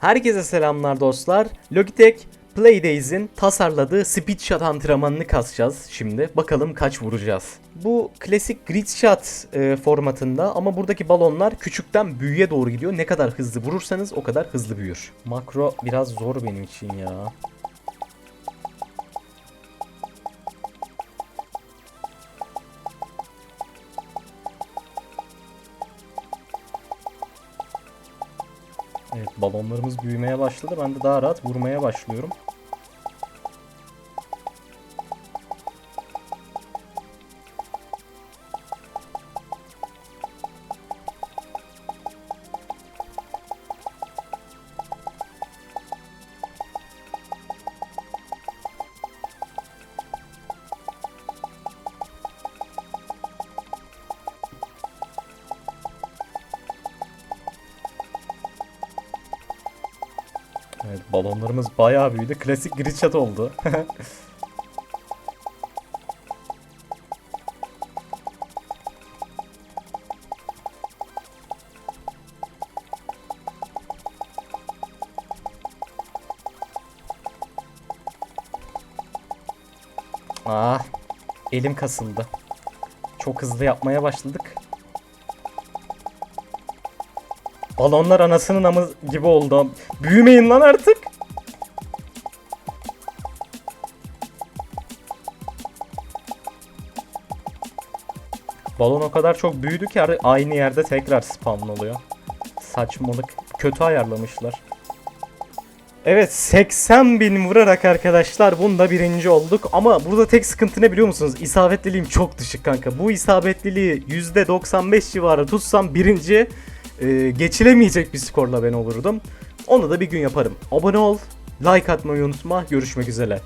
Herkese selamlar dostlar. Logitech Playdays'in tasarladığı speed shot antrenmanını kasacağız şimdi. Bakalım kaç vuracağız. Bu klasik grid shot e, formatında ama buradaki balonlar küçükten büyüğe doğru gidiyor. Ne kadar hızlı vurursanız o kadar hızlı büyür. Makro biraz zor benim için ya. Evet balonlarımız büyümeye başladı. Ben de daha rahat vurmaya başlıyorum. Evet balonlarımız bayağı büyüdü. Klasik grid shot oldu. Ah, elim kasıldı. Çok hızlı yapmaya başladık. Balonlar anasının amı gibi oldu. Büyümeyin lan artık. Balon o kadar çok büyüdü ki aynı yerde tekrar spawn oluyor. Saçmalık. Kötü ayarlamışlar. Evet 80 bin vurarak arkadaşlar bunda birinci olduk ama burada tek sıkıntı ne biliyor musunuz? İsabetliliğim çok düşük kanka. Bu isabetliliği %95 civarı tutsam birinci e, geçilemeyecek bir skorla ben olurdum. Onu da bir gün yaparım. Abone ol, like atmayı unutma. Görüşmek üzere.